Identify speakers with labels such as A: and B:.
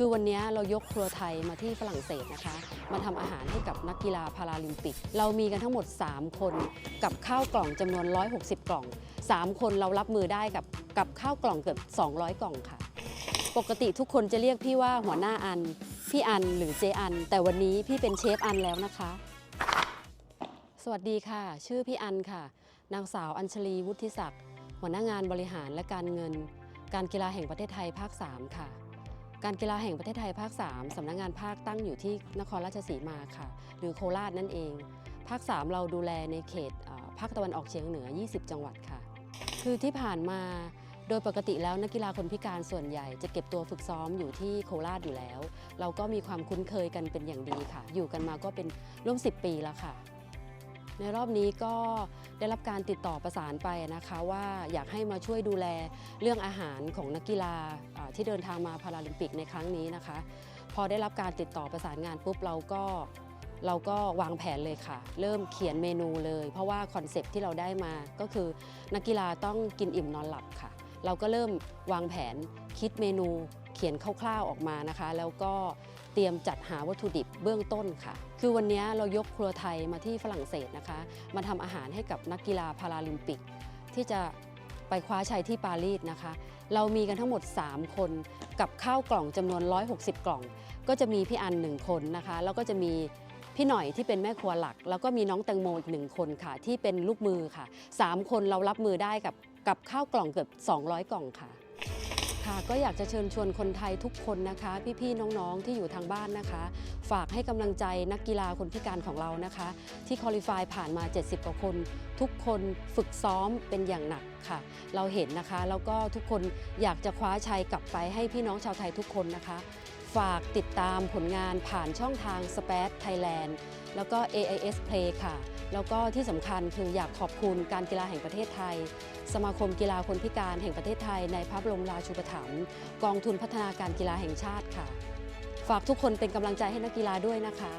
A: คือวันนี้เรายกครัวไทยมาที่ฝรั่งเศสนะคะ มาทำอาหารให้กับนักกีฬาพาราลิมปิก เรามีกันทั้งหมด 3 คน กับข้าวกล่องจำนวน 160 กล่อง 3 คนเรารับมือได้กับกับข้าวกล่องเกือบ 200 กล่องค่ะ ปกติทุกคนจะเรียกพี่ว่าหัวหน้าอัน พี่อันหรือเจอัน แต่วันนี้พี่เป็นเชฟอันแล้วนะคะ สวัสดีค่ะ ชื่อพี่อันค่ะ นางสาวอัญชลีวุฒิศักดิ์หัวหน้างานบริหารและการเงิน การกีฬาแห่งประเทศไทยภาค 3 ค่ะ การกีฬาแห่งประเทศไทยภาค 3สำนักงานภาคตั้งอยู่ที่นครราชสีมาค่ะ หรือโคราชนั่นเอง ภาค 3 เราดูแลในเขตภาคตะวันออกเฉียงเหนือ 20 จังหวัดค่ะ คือที่ผ่านมาโดยปกติแล้วนักกีฬาคนพิการส่วนใหญ่จะเก็บตัวฝึกซ้อมอยู่ที่โคราชอยู่แล้ว เราก็มีความคุ้นเคยกันเป็นอย่างดีค่ะ อยู่กันมาก็เป็นร่วม 10 ปีแล้วค่ะ ในรอบนี้ก็ได้รับการติดต่อประสานไปนะคะว่าอยากให้มาช่วยดูแลเรื่องอาหารของนักกีฬาที่เดินทางมาพาราลิมปิกในครั้งนี้นะคะ พอได้รับการติดต่อประสานงานปุ๊บเราก็เราก็วางแผนเลยค่ะ เริ่มเขียนเมนูเลย เพราะว่าคอนเซปที่เราได้มาก็คือนักกีฬาต้องกินอิ่มนอนหลับค่ะ เราก็เริ่มวางแผนคิดเมนูเขียนคร่าวๆออกมานะคะ แล้วก็ ตรียมจัดหาวัตถุดิบเบื้องต้นค่ะ คือวันนี้เรายกครัวไทยมาที่ฝรั่งเศสนะคะ มาทำอาหารให้กับนักกีฬาพาราลิมปิก ที่จะไปคว้าชัยที่ปารีสนะคะ เรามีกันทั้งหมด 3 คน กับข้าวกล่องจำนวน 160 กล่อง ก็จะมีพี่อันหนึ่งคนนะคะ แล้วก็จะมีพี่หน่อยที่เป็นแม่ครัวหลัก แล้วก็มีน้องแตงโมอีกหนึ่งคนค่ะ ที่เป็นลูกมือค่ะ 3 คนเรารับมือได้กับกับข้าวกล่องเกือบ200 กล่องค่ะ ค่ะก็อยากจะเชิญชวนคนไทยทุกคนนะคะ พี่ๆน้องๆที่อยู่ทางบ้านนะคะ ฝากให้กำลังใจนักกีฬาคนพิการของเรานะคะ ที่คอลิฟายผ่านมา 70กว่าคน ทุกคนฝึกซ้อมเป็นอย่างหนักค่ะ เราเห็นนะคะ แล้วก็ทุกคนอยากจะคว้าชัยกลับไปให้พี่น้องชาวไทยทุกคนนะคะ ฝากติดตามผลงานผ่านช่องทาง s p a c Thailand แล้วก็ AIS Play ค่ะ แล้วก็ที่สำคัญคืออยากขอบคุณการกีฬาแห่งประเทศไทย สมาคมกีฬาคนพิการแห่งประเทศไทย ในพระบรมราชูปถัมภ์กองทุนพัฒนาการกีฬาแห่งชาติค่ะ ฝากทุกคนเป็นกำลังใจให้นักกีฬาด้วยนะคะ